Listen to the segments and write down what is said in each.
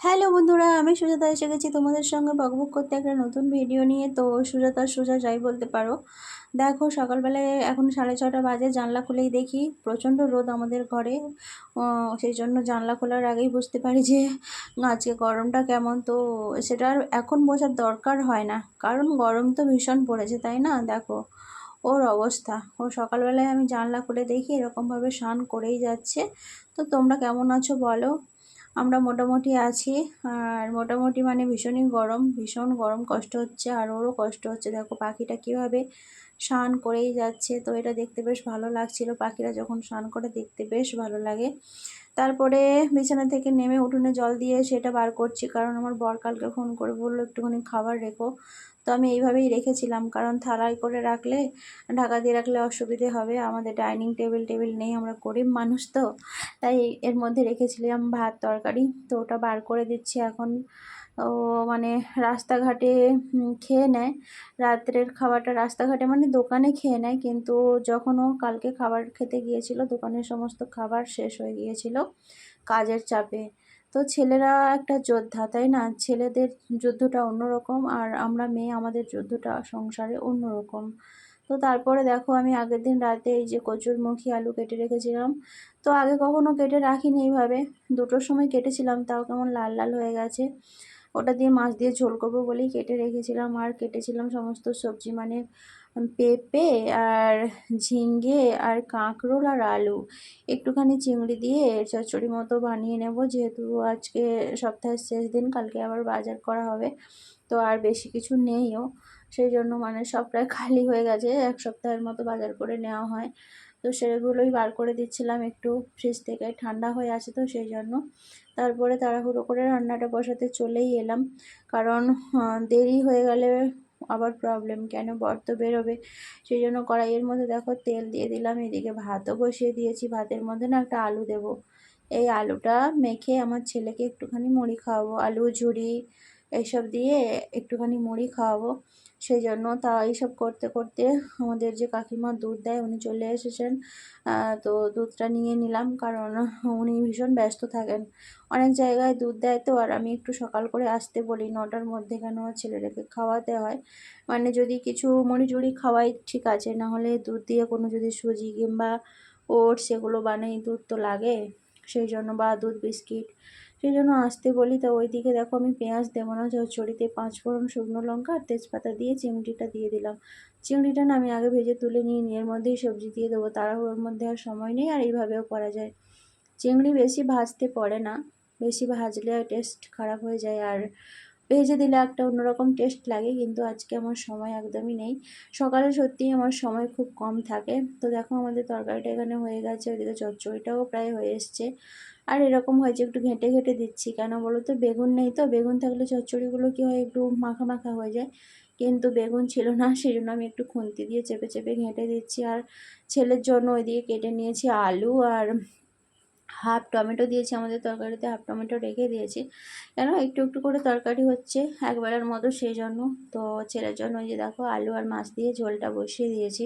Hello বন্ধুরা, আমি সুজাতা এসে গেছি তোমাদের সঙ্গে বকবক করতে একটা নতুন ভিডিও নিয়ে। তো সুজাতা, সোজা যাই বলতে পারো। দেখো, সকালবেলায় এখন সাড়ে ছটা বাজে, জানলা খুলেই দেখি। প্রচণ্ড রোদ আমাদের ঘরে। সেই জন্য জানলা খোলার আগেই বুঝতে পারি যে আজকে গরমটা কেমন। তো সেটা এখন বোঝার দরকার হয় না, কারণ গরম তো ভীষণ পড়েছে, তাই না? দেখো, ওর অবস্থা। ও, সকালবেলায় আমি জানলা খুলে দেখি, এরকমভাবে স্নান করেই যাচ্ছে। তো তোমরা কেমন আছো বলো। আমরা মোটামুটি আছি। আর মোটামুটি মানে ভীষণই গরম, ভীষণ গরম কষ্ট হচ্ছে, আর ওরও কষ্ট হচ্ছে। দেখো পাখিটা কীভাবে স্নান করেই যাচ্ছে, তো এটা দেখতে বেশ ভালো লাগছিল। পাখিরা যখন স্নান করে দেখতে বেশ ভালো লাগে। তারপরে বিছানা থেকে নেমে উঠোনে জল দিয়ে সেটা বার করছি, কারণ আমার বর কালকে ফোন করে বলল, একটুখানি খাবার রেখো। তো আমি এইভাবেই রেখেছিলাম। কারণ থালায় করে রাখলে, ঢাকা দিয়ে রাখলে অসুবিধে হবে। আমাদের ডাইনিং টেবিল টেবিল নেই, আমরা গরিব মানুষ তো। তাই এর মধ্যে রেখেছিলাম ভাত, তরকারি। তো ওটা বার করে দিচ্ছি এখন। ও মানে রাস্তাঘাটে খেয়ে নেয়। রাত্রের খাবারটা রাস্তাঘাটে মানে দোকানে খেয়ে নেয়। কিন্তু যখন ও কালকে খাবার খেতে গিয়েছিল, দোকানের সমস্ত খাবার শেষ হয়ে গিয়েছিল কাজের চাপে। তো ছেলেরা একটা যোদ্ধা, তাই না? ছেলেদের যুদ্ধটা অন্যরকম আর আমরা মেয়ে, আমাদের যুদ্ধটা সংসারে অন্যরকম। তো তারপরে দেখো, আমি আগের দিন রাতে এই যে কচুরমুখী আলু কেটে রেখেছিলাম। তো আগে কখনো কেটে রাখিনি এইভাবে। দুটোর সময় কেটেছিলাম, তাও কেমন লাল লাল হয়ে গেছে। ওটা দিয়ে মাছ দিয়ে ঝোল করব বলেই কেটে রেখেছিলাম। আর কেটেছিলাম সমস্ত সবজি মানে পেঁপে আর ঝিঙ্গে আর কাঁকরোল আর আলু। একটুখানি চিংড়ি দিয়ে চচ্চড়ি মতো বানিয়ে নেব। যেহেতু আজকে সপ্তাহের শেষ দিন, কালকে আবার বাজার করা হবে, তো আর বেশি কিছু নেইও। সেই জন্য মানে সব প্রায় খালি হয়ে গেছে, এক সপ্তাহের মতো বাজার করে নেওয়া হয়। তো সেগুলোই বার করে দিচ্ছিলাম, একটু ফ্রিজ থেকে। ঠান্ডা হয়ে আছে তো সেই জন্য তারপরে তাড়াহুড়ো করে রান্নাটা বসাতে চলেই এলাম। কারণ দেরি হয়ে গেলে আবার প্রবলেম কেন বর্ত বেরোবে? সেই জন্য কড়াইয়ের মধ্যে দেখো তেল দিয়ে দিলাম, এদিকে ভাতও বসিয়ে দিয়েছি। ভাতের মধ্যে না একটা আলু দেব। এই আলুটা মেখে আমার ছেলেকে একটুখানি মুড়ি খাওয়াবো। আলু, ঝুড়ি এইসব দিয়ে একটুখানি মুড়ি খাওয়াবো। সেই জন্য তা এইসব করতে করতে আমাদের যে কাকিমা দুধ দেয়, উনি চলে এসেছেন। তো দুধটা নিয়ে নিলাম, কারণ উনি ভীষণ ব্যস্ত থাকেন। অনেক জায়গায় দুধ দেয় তো, আর আমি একটু সকাল করে আসতে বলি, নটার মধ্যে কেন ছেলেটাকে খাওয়াতে হয়। মানে যদি কিছু মুড়ি খাওয়াই ঠিক আছে, না হলে দুধ দিয়ে কোনো যদি সুজি কিংবা ওটস সেগুলো বানাই, দুধ তো লাগে। সেই জন্য বা দুধ বিস্কিট সেই জন্য আসতে বলি, তো ওই দিকে দেখো আমি পেঁয়াজ দেবো না। চড়িতে পাঁচ ফোড়ন শুকনো লঙ্কা আর তেজপাতা দিয়ে চিংড়িটা দিয়ে দিলাম। চিংড়িটা না আমি আগে ভেজে তুলে নিয়ে নিয়ে এর মধ্যেই সবজি দিয়ে দেবো। তাড়াহুড়োর মধ্যে আর সময় নেই আর এইভাবেও করা যায়। চিংড়ি বেশি ভাজতে পড়ে না। বেশি ভাজলে টেস্ট খারাপ হয়ে যায়। আর ভেজে দিলে একটা অন্যরকম টেস্ট লাগে, কিন্তু আজকে আমার সময় একদমই নেই। সকালে সত্যিই আমার সময় খুব কম থাকে। তো দেখো আমাদের তরকারিটা এখানে হয়ে গেছে, ওইদিকে চচ্চড়িটাও প্রায় হয়ে এসছে। আর এরকম হয়েছে একটু ঘেঁটে ঘেঁটে দিচ্ছি, কেন বলো তো? বেগুন নেই তো? বেগুন থাকলে চচ্চড়িগুলো কী হয়? একটু মাখা মাখা হয়ে যায়। কিন্তু বেগুন ছিল না সেই জন্য আমি একটু খুন্তি দিয়ে চেপে চেপে ঘেঁটে দিচ্ছি। আর ছেলের জন্য ওইদিকে কেটে নিয়েছি আলু আর হাফ টমেটো দিয়েছি আমাদের তরকারিতে, হাফ টমেটো রেখে দিয়েছি। কেন? একটু একটু করে তরকারি হচ্ছে একবেলার মতো সেই জন্য তো ছেলের জন্য ওই যে দেখো আলু আর মাছ দিয়ে ঝোলটা বসিয়ে দিয়েছি।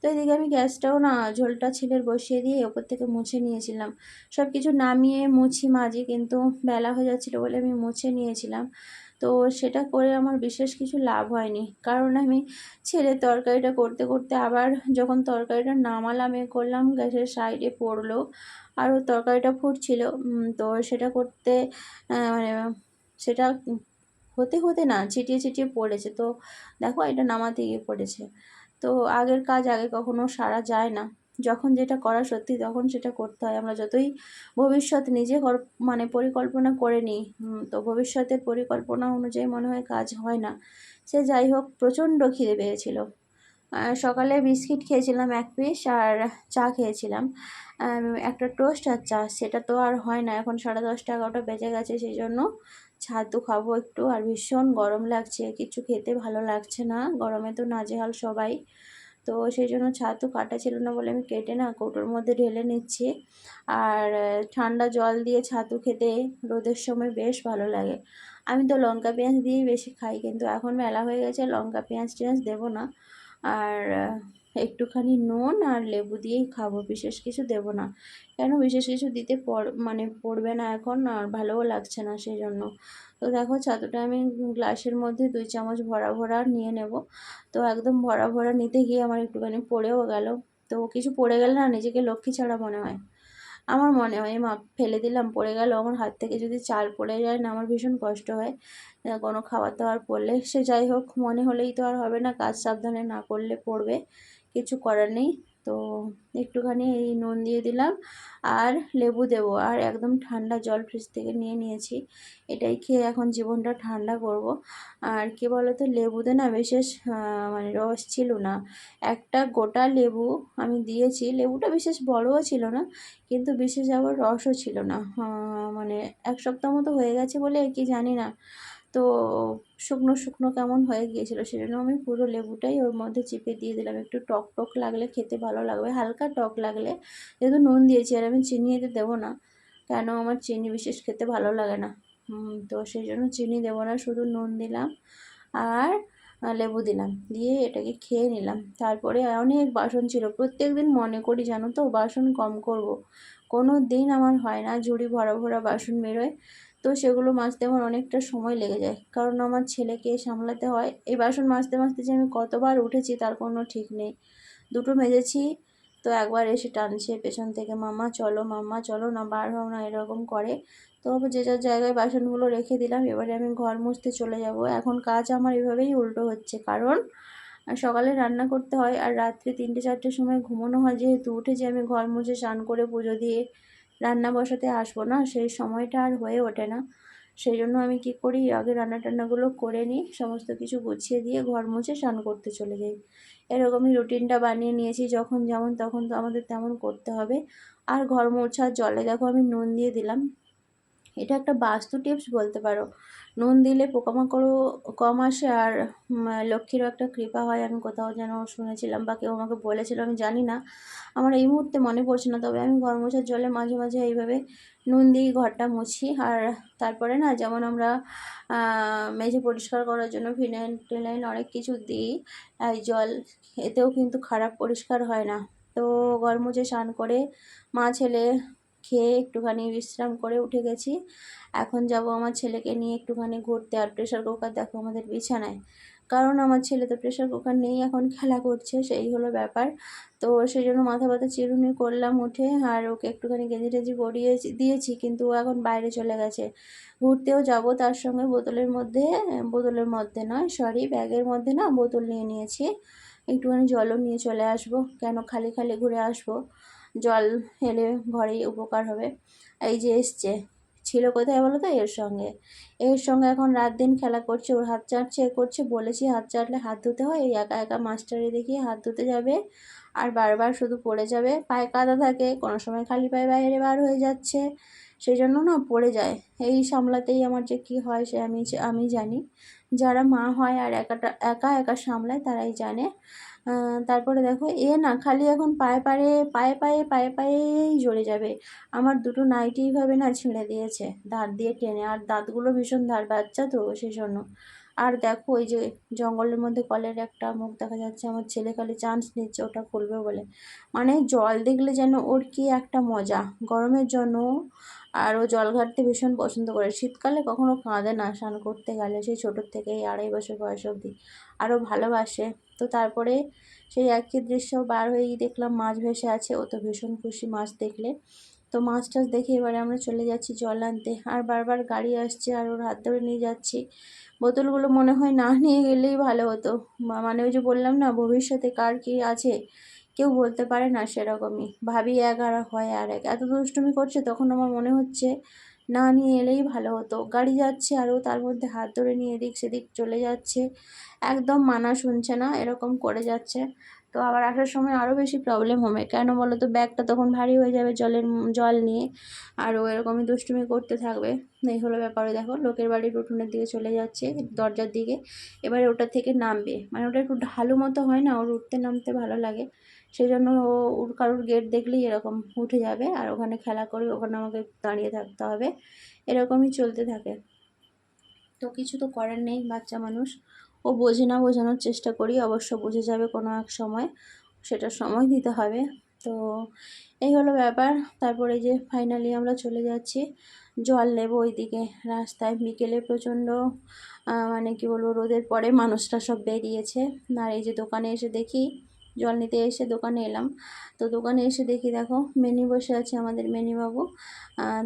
তো এদিকে আমি গ্যাসটাও না, ঝোলটা ছেলের বসিয়ে দিয়ে ওপর থেকে মুছে নিয়েছিলাম। সব কিছু নামিয়ে মুছি মাঝি, কিন্তু বেলা হয়ে যাচ্ছিল বলে আমি মুছে নিয়েছিলাম। তো সেটা করে আমার বিশেষ কিছু লাভ হয়নি। কারণ আমি ছেলে তরকারিটা করতে করতে আবার যখন তরকারিটা নামালাম, এ করলাম, গ্যাসের সাইডে পড়ল আরও তরকারিটা ফুটছিল। তো সেটা করতে মানে সেটা হতে হতে না ছিটিয়ে ছিটিয়ে পড়েছে। তো দেখো এটা নামাতে গিয়ে পড়েছে। তো আগের কাজ আগে কখনো সারা যায় না। যখন যেটা করা সত্যি তখন সেটা করতে হয়। আমরা যতই ভবিষ্যৎ নিজে মানে পরিকল্পনা করে নিই তো ভবিষ্যতের পরিকল্পনা অনুযায়ী মনে হয় কাজ হয় না। সে যাই হোক, প্রচণ্ড খিদে পেয়েছিল। সকালে বিস্কিট খেয়েছিলাম এক পিস আর চা খেয়েছিলাম। একটা টোস্ট আর চা, সেটা তো আর হয় না। এখন সাড়ে দশটা, এগারোটা বেজে গেছে সেই জন্য ছাতু খাব একটু। আর ভীষণ গরম লাগছে, কিছু খেতে ভালো লাগছে না। গরমে তো নাজেহাল সবাই। তো সেই জন্য ছাতু কাটা ছিল না বলে আমি কেটে না কৌটোর মধ্যে ঢেলে নিচ্ছি। আর ঠান্ডা জল দিয়ে ছাতু খেতে রোদের সময় বেশ ভালো লাগে। আমি তো লঙ্কা পেঁয়াজ দিয়েই বেশি খাই, কিন্তু এখন মেলা হয়ে গেছে, লঙ্কা পেঁয়াজ টেঁয়াজ দেবো না। আর একটুখানি নুন আর লেবু দিয়েই খাব, বিশেষ কিছু দেব না। কেন? বিশেষ কিছু দিতে পড় মানে পড়বে না এখন আর ভালোও লাগছে না সেই জন্য তো দেখো ছাতুটা আমি গ্লাসের মধ্যে দুই চামচ ভরা ভরা নিয়ে নেব। তো একদম ভরা ভরা নিতে গিয়ে আমার একটুখানি পড়েও গেল। তো কিছু পড়ে গেলে না নিজেকে লক্ষ্মী ছাড়া মনে হয়। আমার মনে হয় মা, ফেলে দিলাম, পড়ে গেল। আমার হাত থেকে যদি চাল পড়ে যায় না, আমার ভীষণ কষ্ট হয়। কোনো খাবার দাবার পড়লে সে যাই হোক, মনে হলেই তো আর হবে না, কাজ সাবধানে না করলে পড়বে। কিছু করার নেই। তো একটুখানি এই নুন দিয়ে দিলাম আর লেবু দেবো। আর একদম ঠান্ডা জল ফ্রিজ থেকে নিয়ে নিয়েছি। এটাই খেয়ে এখন জীবনটা ঠান্ডা করব। আর কি বলতো, লেবুতে না বিশেষ মানে রস ছিল না। একটা গোটা লেবু আমি দিয়েছি। লেবুটা বিশেষ বড়ও ছিল না, কিন্তু বিশেষ আবার রসও ছিল না। মানে এক সপ্তাহ মতো হয়ে গেছে বলে কি জানি না। তো শুকনো শুকনো কেমন হয়ে গিয়েছিল সেজন্য আমি পুরো লেবুটাই ওর মধ্যে চিপে দিয়ে দিলাম। একটু টক টক লাগলে খেতে ভালো লাগবে, হালকা টক লাগলে। যেহেতু নুন দিয়েছি আর আমি চিনি এতে দেবো না, কেন আমার চিনি বিশেষ খেতে ভালো লাগে না। তো সেই জন্য চিনি দেবো না, শুধু নুন দিলাম আর লেবু দিলাম, দিয়ে এটাকে খেয়ে নিলাম। তারপরে অনেক বাসন ছিল প্রত্যেক দিন মনে করি জানো তো বাসন কম করব। কোনো দিন আমার হয় না ঝুড়ি ভরা ভরা বাসন বেরোয় তো সেগুলো মাজতে আমার অনেকটা সময় লেগে যায়। কারণ আমার ছেলেকে সামলাতে হয়। এই বাসন মাজতে মাজতে যে আমি কতবার উঠেছি তার কোনো ঠিক নেই। দুটো মেজেছি, তো একবার এসে টানছে পেছন থেকে, মাম্মা, চলো মাম্মা, চলো না, বার হও না, এরকম করে। তো যে যার জায়গায় বাসনগুলো রেখে দিলাম, এবারে আমি ঘর মুছতে চলে যাব। এখন কাজ আমার এভাবেই উল্টো হচ্ছে। কারণ সকালে রান্না করতে হয় আর রাত্রে তিনটে, চারটের সময় ঘুমানো হয়। যেহেতু উঠে যে আমি ঘর মুছে স্নান করে পুজো দিয়ে রান্না বসাতে আসব না, সেই সময়টা আর হয়ে ওঠে না। সেই জন্য আমি কি করি, আগে রান্না টান্নাগুলো করে নিই, সমস্ত কিছু গুছিয়ে দিয়ে ঘর মুছে স্নান করতে চলে যাই। এরকমই রুটিনটা বানিয়ে নিয়েছি, যখন যেমন তখন তো আমাদের তেমন করতে হবে। আর ঘর মোছার জলে দেখো আমি নুন দিয়ে দিলাম। এটা একটা বাস্তু টিপস বলতে পারো। নুন দিলে পোকামাকড়ও কম আসে আর লক্ষ্মীরও একটা কৃপা হয়। আমি কোথাও যেন শুনেছিলাম বা কেউ আমাকে বলেছিল, আমি জানি না। আমার এই মুহূর্তে মনে পড়ছে না, তবে আমি ঘর মোছার জলে মাঝে মাঝে এইভাবে নুন দিই ঘরটা মুছি। আর তারপরে না, যেমন আমরা মেঝে পরিষ্কার করার জন্য ফিনাইল টিনাইল অনেক কিছু দিই, এই জল এতেও কিন্তু খারাপ পরিষ্কার হয় না। তো ঘর মুছে স্নান করে মা ছেলে খেয়ে একটুখানি বিশ্রাম করে উঠে গেছি। এখন যাব আমার ছেলেকে নিয়ে একটুখানি ঘুরতে। আর প্রেশার কুকার দেখো আমাদের বিছানায়। কারণ আমার ছেলে তো প্রেশার কুকার নেই এখন খেলা করছে, সেই হলো ব্যাপার। তো সেই জন্য মাথা ব্যথা চিরুনি করলাম উঠে। আর ওকে একটুখানি গেঞ্জি টেঞ্জি পরিয়ে দিয়েছি, কিন্তু ও এখন বাইরে চলে গেছে। ঘুরতেও যাব তার সঙ্গে বোতলের মধ্যে বোতলের মধ্যে নয় সরি ব্যাগের মধ্যে না বোতল নিয়ে নিয়েছি। একটুখানি জলও নিয়ে চলে আসব। কেন খালি খালি ঘুরে আসব? জল এলে ঘরেই উপকার হবে। এই যে এসছে। ছিল কোথায় বলো তো? এর সঙ্গে। এর সঙ্গে এখন রাত দিন খেলা করছে, ওর হাত চাটছে, এ করছে। বলেছি, হাত চাটলে হাত ধুতে হয়? এই একা একা মাস্টারে দেখিয়ে হাত ধুতে যাবে আর বারবার শুধু পড়ে যাবে। পায়ে কাদা থাকে, কোনো সময় খালি পায়ে বাইরে বার হয়ে যাচ্ছে। সেই জন্য না পড়ে যায়। এই সামলাতেই আমার যে কী হয় সে আমি আমি জানি। যারা মা হয় আর একাটা, একা একা সামলায় তারাই জানে। তারপরে দেখো, এ না, খালি এখন পায়ে পায়ে পায়ে পায়ে পায়ে পায়েই জ্বলে যাবে। আমার দুটো নাইটিভাবে না ছিঁড়ে দিয়েছে। দাঁত দিয়ে টেনে, আর দাঁতগুলো ভীষণ ধার বাচ্চা তো সেই জন্য আর দেখো ওই যে জঙ্গলের মধ্যে কলের একটা মুখ দেখা যাচ্ছে, আমার ছেলে খালি চান্স নিচ্ছে ওটা খুলবে বলে। মানে জল দেখলে যেন ওর কি একটা মজা, গরমের জন্য আর ও জল ঘাটতে ভীষণ পছন্দ করে। শীতকালে কখনো কাঁদে না, স্নান করতে গেলে, সেই ছোটোর থেকেই আড়াই বছর বয়স অবধি। আরও ভালোবাসে। তো তারপরে সেই একই দৃশ্য বার হয়েই দেখলাম মাছ ভেসে আছে, ও তো ভীষণ খুশি মাছ দেখলে। তো মাছ টাছ দেখে এবারে আমরা চলে যাচ্ছি জল আনতে। আর বারবার গাড়ি আসছে আর ওর হাত ধরে নিয়ে যাচ্ছি। বোতলগুলো মনে হয় না নিয়ে গেলেই ভালো হতো। মানে ওই যে বললাম না, ভবিষ্যতে কার কী আছে কেউ বলতে পারে না সেরকমই। ভাবি এক আর হয় আর এক। এত দুষ্টুমি করছে তখন আমার মনে হচ্ছে না নিয়ে এলেই ভালো হতো। গাড়ি যাচ্ছে আরও তার মধ্যে হাত ধরে নিয়ে এদিক সেদিক চলে যাচ্ছে। একদম মানা শুনছে না, এরকম করে যাচ্ছে। তো আবার আসার সময় আরও বেশি প্রবলেম হবে। কেন বলো তো ব্যাগটা তখন ভারী হয়ে যাবে জলের জল নিয়ে, আর ও এরকমই দুষ্টুমি করতে থাকবে। এই হলো ব্যাপারে, দেখো। লোকের বাড়ির উঠোনের দিকে চলে যাচ্ছে, দরজার দিকে। এবারে ওটা থেকে নামবে। মানে ওটা একটু ঢালু মতো হয় না, ওর উঠতে নামতে ভালো লাগে। সেই জন্য ও কারোর গেট দেখলেই এরকম উঠে যাবে, আর ওখানে খেলা করে ওখানে আমাকে দাঁড়িয়ে থাকতে হবে। এরকমই চলতে থাকে। তো কিছু তো করার নেই, বাচ্চা মানুষ। ও বোঝে না, বোঝানোর চেষ্টা করি, অবশ্য বুঝে যাবে কোনো এক সময়, সেটা সময় দিতে হবে। তো এই হলো ব্যাপার। তারপরে যে ফাইনালি আমরা চলে যাচ্ছি, জল নেব ওইদিকে রাস্তায়। বিকেলে প্রচণ্ড মানে কি বলব, রোদের পরে মানুষরা সব বেরিয়েছে। আর এই যে দোকানে এসে দেখি জল নিতে এসে দোকানে এলাম। তো দোকানে এসে দেখি দেখো, মেনি বসে আছে আমাদের মেনিবাবু।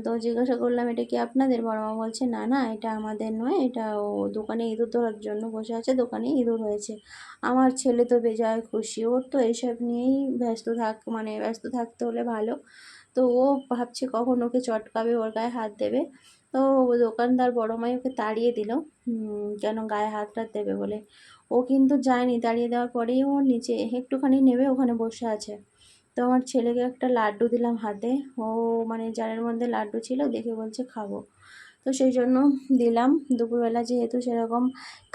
তো জিজ্ঞাসা করলাম, এটা কি আপনাদের? বড় মা বলছে, না না, এটা আমাদের নয়, এটা ও দোকানে ইঁদুর ধরার জন্য বসে আছে, দোকানে ইঁদুর হয়েছে। আমার ছেলে তো বেজায় খুশি, ওর তো এইসব নিয়েই ব্যস্ত থাক মানে ব্যস্ত থাকতে হলে ভালো। তো ও ভাবছে কখন ওকে চটকাবে, ওর গায়ে হাত দেবে। তো দোকানদার বড় মাই ওকে তাড়িয়ে দিল কেন গায়ে হাত টাত দেবে বলে। ও কিন্তু যায়নি, তাড়িয়ে দেওয়ার পরেই ও নিচে একটুখানি নেবে ওখানে বসে আছে। তো আমার ছেলেকে একটা লাড্ডু দিলাম হাতে, ও মানে জারের মধ্যে লাড্ডু ছিল, দেখে বলছে খাব। তো সেই জন্য দিলাম, দুপুরবেলা যেহেতু সেরকম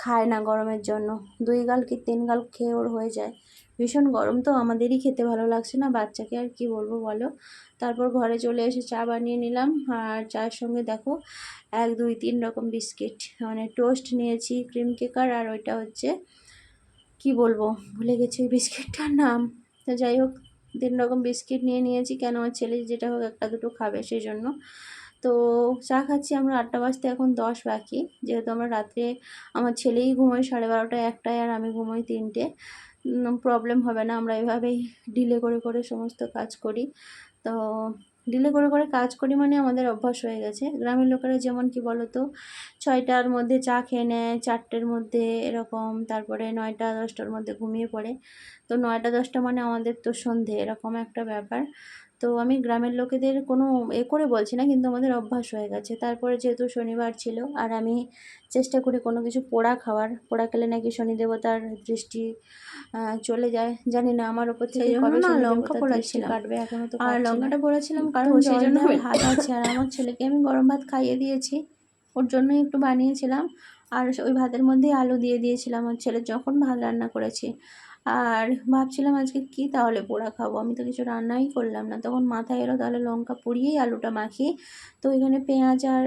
খায় না গরমের জন্য, দুই গাল কি তিন গাল খেয়ে ওর হয়ে যায়। ভীষণ গরম তো আমাদেরই খেতে ভালো লাগছে না, বাচ্চাকে আর কি বলব বলো। তারপর ঘরে চলে এসে চা বানিয়ে নিলাম আর চায়ের সঙ্গে দেখো এক, দুই, তিন রকম বিস্কিট। মানে টোস্ট নিয়েছি, ক্রিম কেকার আর ওইটা হচ্ছে কি বলব, ভুলে গেছি ওই বিস্কিটটার নাম। তো যাই হোক, তিন রকম বিস্কিট নিয়ে নিয়েছি, কেন আমার ছেলে যেটা হোক একটা দুটো খাবে সেই জন্য তো চা খাচ্ছি, আমরা আটটা বাজতে এখন দশ বাকি। যেহেতু আমরা রাত্রে, আমার ছেলেই ঘুমোয় সাড়ে বারোটায় একটায় আর আমি ঘুমোই তিনটে। প্রবলেম হবে না। আমরা এভাবেই ডিলে করে করে সমস্ত কাজ করি। তো ডিলে করে করে কাজ করি মানে আমাদের অভ্যাস হয়ে গেছে। গ্রামের লোকেরা যেমন কি তো ছয়টার মধ্যে চা খেয়ে নেয়, চারটের মধ্যে এরকম, তারপরে নয়টা, দশটার মধ্যে ঘুমিয়ে পড়ে। তো নয়টা, দশটা মানে আমাদের তো সন্ধে, এরকম একটা ব্যাপার। তো আমি গ্রামের লোকেদের কোনো এ করে বলছি না কিন্তু আমাদের অভ্যাস হয়ে গেছে। তারপরে যেহেতু শনিবার ছিল আর আমি চেষ্টা করি কোনো কিছু পোড়া খাওয়ার পোড়া খেলে নাকি শনি দেবতার দৃষ্টি চলে যায়। জানি না আমার ওপর থেকে কবে না লঙ্কা পোড়াচ্ছিলাম। কাটবে এখনও তো আর লঙ্কাটা পোড়াচ্ছিলাম কারণ সেই জন্য হাত আছে আর আমার ছেলেকে আমি গরম ভাত খাইয়ে দিয়েছি। ওর জন্যই একটু বানিয়েছিলাম। আর ওই ভাতের মধ্যেই আলু দিয়ে দিয়েছিলাম। ওর ছেলে যখন ভাত রান্না করেছি আর ভাবছিলাম আজকে কি তাহলে পোড়া খাব? আমি তো কিছু রান্নাই করলাম না। তখন মাথায় এলো তাহলে লঙ্কা পুড়িয়েই আলুটা মাখি। তো এখানে পেঁয়াজ আর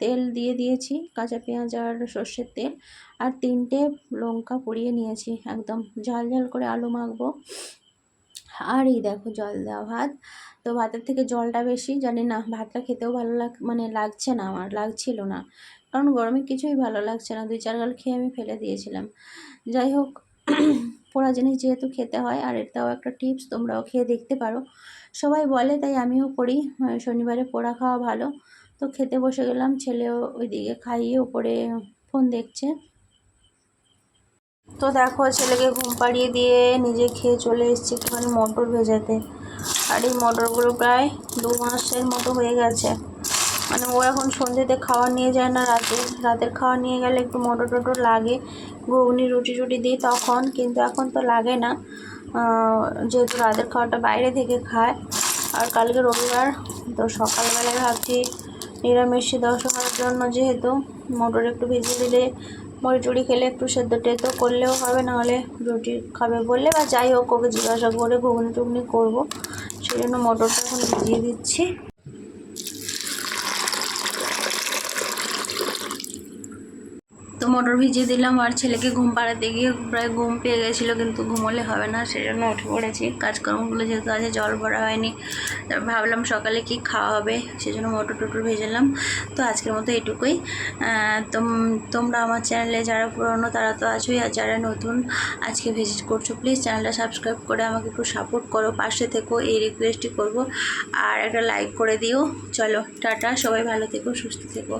তেল দিয়ে দিয়েছি, কাঁচা পেঁয়াজ আর সর্ষের তেল। আর তিনটে লঙ্কা পুড়িয়ে নিয়েছি, একদম ঝাল ঝাল করে আলু মাখবো। আর এই দেখো জল দেওয়া ভাত। তো ভাতের থেকে জলটা বেশি, জানি না, ভাতটা খেতেও ভালো লাগ মানে লাগছে না আমার, লাগছিল না। কারণ গরমে কিছুই ভালো লাগছে না, দুই চার গাল খেয়ে আমি ফেলে দিয়েছিলাম। যাই হোক পোড়া জিনিস যেহেতু খেতে হয়, আর এটাও একটা টিপস, তোমরাও খেয়ে দেখতে পারো। সবাই বলে, তাই আমিও করি। শনিবারে পোড়া খাওয়া ভালো। তো খেতে বসে গেলাম, ছেলেও ওইদিকে খাইয়ে উপরে ফোন দেখছে। তো দেখো, ছেলেকে ঘুম পাড়িয়ে দিয়ে নিজে খেয়ে চলে এসেছি একটুখানি মটর ভেজাতে। আর এই মটরগুলো প্রায় দু মাসের মতো হয়ে গেছে। মানে ও এখন সন্ধ্যেতে খাওয়া নিয়ে যায় না, রাতে। রাতের খাওয়া নিয়ে গেলে একটু মটর টটর লাগে। ঘুগনি, রুটি টুটি দিই তখন, কিন্তু এখন তো লাগে না। যেহেতু রাতের খাওয়াটা বাইরে থেকে খায়, আর কালকে রবিবার, তো সকালবেলায় ভাবছি নিরামিষি দশ করার জন্য যেহেতু মটর একটু ভিজিয়ে দিলে মুড়ি টুড়ি খেলে একটু সেদ্ধ টেদ্ধ করলেও হবে, নাহলে রুটি খাবে বললে বা যাই হোক, ওকে জিজ্ঞাসা করে ঘুগনি টুগনি করব। সেই জন্য মটরটা এখন ভিজিয়ে দিচ্ছি তো মোটর ভিজিয়ে দিলাম আর ছেলেকে ঘুম পাড়াতে গিয়ে প্রায় ঘুম পেয়ে গেছিল, কিন্তু ঘুমোলে হবে না সেই জন্য উঠে পড়েছি। কাজকর্মগুলো যেহেতু আছে, জল ভরা হয়নি ভাবলাম সকালে কি খাওয়া হবে সেই জন্য মোটর টোটর ভেজেলাম। তো আজকের মতো এটুকুই। তোমরা আমার চ্যানেলে যারা পুরনো, তারা তো আছোই, আর যারা নতুন, আজকে ভিজিট করছ প্লিজ চ্যানেলটা সাবস্ক্রাইব করে আমাকে একটু সাপোর্ট করো, পাশে থেকো, এই রিকোয়েস্টই করব। আর একটা লাইক করে দিও। চলো, টাটা, সবাই ভালো থেকো, সুস্থ থেকো।